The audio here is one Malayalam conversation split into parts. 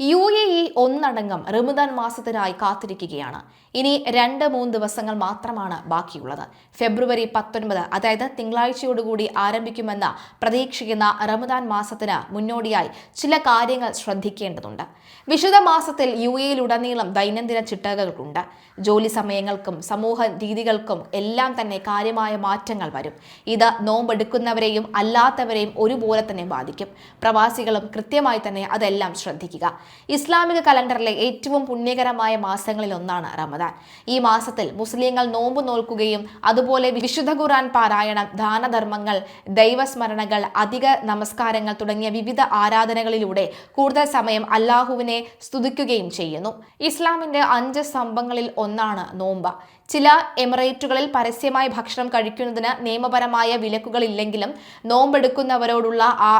യു എ ഇ ഒന്നടങ്കം റമദാൻ മാസത്തിനായി കാത്തിരിക്കുകയാണ്. ഇനി രണ്ട് മൂന്ന് ദിവസങ്ങൾ മാത്രമാണ് ബാക്കിയുള്ളത്. ഫെബ്രുവരി പത്തൊൻപത് അതായത് തിങ്കളാഴ്ചയോടുകൂടി ആരംഭിക്കുമെന്ന പ്രതീക്ഷിക്കുന്ന റമദാൻ മാസത്തിന് മുന്നോടിയായി ചില കാര്യങ്ങൾ ശ്രദ്ധിക്കേണ്ടതുണ്ട്. വിശുദ്ധ മാസത്തിൽ യു എയിലുടനീളം ദൈനംദിന ചിട്ടകളുണ്ട് ജോലി സമയങ്ങൾക്കും സമൂഹ രീതികൾക്കും എല്ലാം തന്നെ കാര്യമായ മാറ്റങ്ങൾ വരും. ഇത് നോമ്പെടുക്കുന്നവരെയും അല്ലാത്തവരെയും ഒരുപോലെ തന്നെ ബാധിക്കും. പ്രവാസികളും കൃത്യമായി തന്നെ അതെല്ലാം ശ്രദ്ധിക്കുക. ഇസ്ലാമിക കലണ്ടറിലെ ഏറ്റവും പുണ്യകരമായ മാസങ്ങളിൽ ഒന്നാണ് റമദാൻ. ഈ മാസത്തിൽ മുസ്ലിങ്ങൾ നോമ്പ് നോൽക്കുകയും അതുപോലെ വിശുദ്ധ ഖുറാൻ പാരായണം ദാനധർമ്മങ്ങൾ ദൈവസ്മരണകൾ അധിക നമസ്കാരങ്ങൾ തുടങ്ങിയ വിവിധ ആരാധനകളിലൂടെ കൂടുതൽ സമയം അല്ലാഹുവിനെ സ്തുതിക്കുകയും ചെയ്യുന്നു. ഇസ്ലാമിന്റെ അഞ്ച് സ്തംഭങ്ങളിൽ ഒന്നാണ് നോമ്പ. ചില എമിറേറ്റുകളിൽ പരസ്യമായി ഭക്ഷണം കഴിക്കുന്നതിന് നിയമപരമായ വിലക്കുകളില്ലെങ്കിലും നോമ്പെടുക്കുന്നവരോടുള്ള ആ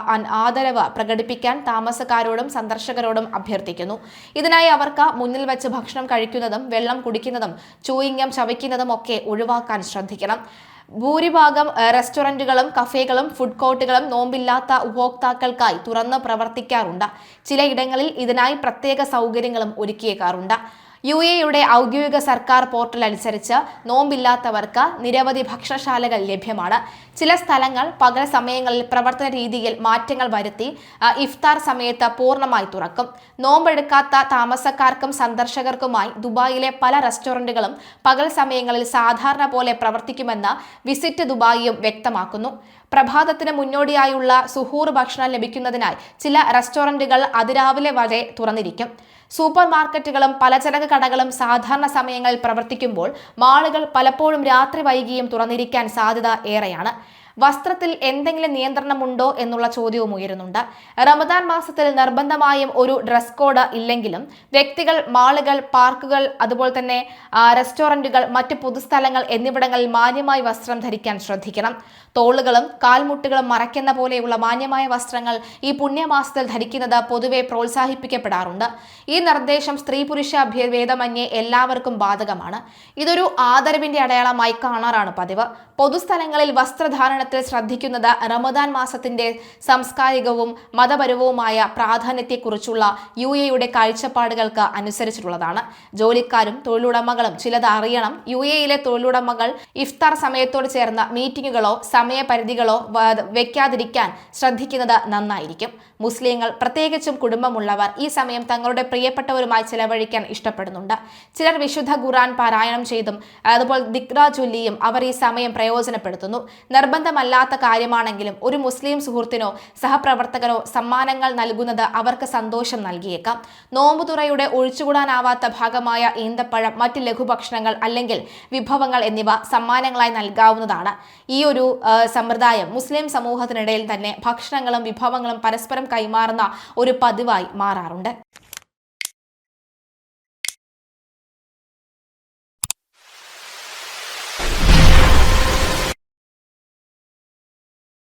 ആദരവ് പ്രകടിപ്പിക്കാൻ താമസക്കാരോടും സന്ദർശകരോടും അഭ്യർത്ഥിക്കുന്നു. ഇതിനായി അവർക്ക് മുന്നിൽ വെച്ച് ഭക്ഷണം കഴിക്കുന്നതും വെള്ളം കുടിക്കുന്നതും ചൂയിങ്ങം ചവയ്ക്കുന്നതും ഒക്കെ ഒഴിവാക്കാൻ ശ്രദ്ധിക്കണം. ഭൂരിഭാഗം റെസ്റ്റോറന്റുകളും കഫേകളും ഫുഡ് കോർട്ടുകളും നോമ്പില്ലാത്ത ഉപഭോക്താക്കൾക്കായി തുറന്ന് പ്രവർത്തിക്കാറുണ്ട്. ചിലയിടങ്ങളിൽ ഇതിനായി പ്രത്യേക സൗകര്യങ്ങളും ഒരുക്കിയേക്കാറുണ്ട്. യു എയുടെ ഔദ്യോഗിക സർക്കാർ പോർട്ടൽ അനുസരിച്ച് നോമ്പില്ലാത്തവർക്ക് നിരവധി ഭക്ഷണശാലകൾ ലഭ്യമാണ്. ചില സ്ഥലങ്ങൾ പകൽ സമയങ്ങളിൽ പ്രവർത്തന രീതിയിൽ മാറ്റങ്ങൾ വരുത്തി ഇഫ്താർ സമയത്ത് പൂർണമായി തുറക്കും. നോമ്പെടുക്കാത്ത താമസക്കാർക്കും സന്ദർശകർക്കുമായി ദുബായിലെ പല റെസ്റ്റോറന്റുകളും പകൽ സമയങ്ങളിൽ സാധാരണ പോലെ പ്രവർത്തിക്കുമെന്ന് വിസിറ്റ് ദുബായിയും വ്യക്തമാക്കുന്നു. പ്രഭാതത്തിന് മുന്നോടിയായുള്ള സുഹൂർ ഭക്ഷണം ലഭിക്കുന്നതിനായി ചില റെസ്റ്റോറന്റുകൾ അതിരാവിലെ വരെ തുറന്നിരിക്കും. സൂപ്പർ മാർക്കറ്റുകളും പലചരക്ക് കടകളും സാധാരണ സമയങ്ങളിൽ പ്രവർത്തിക്കുമ്പോൾ മാളുകൾ പലപ്പോഴും രാത്രി വൈകിയും തുറന്നിരിക്കാൻ സാധ്യത ഏറെയാണ്. വസ്ത്രത്തിൽ എന്തെങ്കിലും നിയന്ത്രണമുണ്ടോ എന്നുള്ള ചോദ്യവും ഉയരുന്നുണ്ട്. റമദാൻ മാസത്തിൽ നിർബന്ധമായും ഒരു ഡ്രസ് കോഡ് ഇല്ലെങ്കിലും വ്യക്തികൾ മാളുകൾ പാർക്കുകൾ അതുപോലെ തന്നെ റെസ്റ്റോറന്റുകൾ മറ്റ് പൊതുസ്ഥലങ്ങൾ എന്നിവിടങ്ങളിൽ മാന്യമായി വസ്ത്രം ധരിക്കാൻ ശ്രദ്ധിക്കണം. തോളുകളും കാൽമുട്ടുകളും മറയ്ക്കുന്ന പോലെയുള്ള മാന്യമായ വസ്ത്രങ്ങൾ ഈ പുണ്യമാസത്തിൽ ധരിക്കുന്നത് പൊതുവെ പ്രോത്സാഹിപ്പിക്കപ്പെടാറുണ്ട്. ഈ നിർദ്ദേശം സ്ത്രീ പുരുഷ ഭേദമന്യേ എല്ലാവർക്കും ബാധകമാണ്. ഇതൊരു ആദരവിന്റെ അടയാളമായി കാണാറാണ് പതിവ്. പൊതുസ്ഥലങ്ങളിൽ വസ്ത്രധാരണത്തിൽ ശ്രദ്ധിക്കുന്നത് റമദാൻ മാസത്തിന്റെ സാംസ്കാരികവും മതപരവുമായ പ്രാധാന്യത്തെക്കുറിച്ചുള്ള യു എയുടെ കാഴ്ചപ്പാടുകൾക്ക് അനുസരിച്ചിട്ടുള്ളതാണ്. ജോലിക്കാരും തൊഴിലുടമകളും ചിലത് അറിയണം. യു എയിലെ തൊഴിലുടമകൾ ഇഫ്താർ സമയത്തോട് ചേർന്ന മീറ്റിങ്ങുകളോ സമയപരിധികളോ വെക്കാതിരിക്കാൻ ശ്രദ്ധിക്കുന്നത് നന്നായിരിക്കും. മുസ്ലിങ്ങൾ പ്രത്യേകിച്ചും കുടുംബമുള്ളവർ ഈ സമയം തങ്ങളുടെ പ്രിയപ്പെട്ടവരുമായി ചിലവഴിക്കാൻ ഇഷ്ടപ്പെടുന്നുണ്ട്. ചിലർ വിശുദ്ധ ഖുറാൻ പാരായണം ചെയ്തും അതുപോലെ ദിക്ര ചൊല്ലിയും അവർ ഈ സമയം പ്രയോജനപ്പെടുത്തുന്നു. നിർബന്ധമല്ലാത്ത കാര്യമാണെങ്കിലും ഒരു മുസ്ലിം സുഹൃത്തിനോ സഹപ്രവർത്തകനോ സമ്മാനങ്ങൾ നൽകുന്നത് അവർക്ക് സന്തോഷം നൽകിയേക്കാം. നോമ്പുതുറയുടെ ഒഴിച്ചുകൂടാനാവാത്ത ഭാഗമായ ഈന്തപ്പഴം മറ്റ് ലഘുഭക്ഷണങ്ങൾ അല്ലെങ്കിൽ വിഭവങ്ങൾ എന്നിവ സമ്മാനങ്ങളായി നൽകാവുന്നതാണ്. ഈ ഒരു സമ്പ്രദായം മുസ്ലിം സമൂഹത്തിനിടയിൽ തന്നെ ഭക്ഷണങ്ങളും വിഭവങ്ങളും പരസ്പരം കൈമാറുന്ന ഒരു പതിവായി മാറാറുണ്ട്.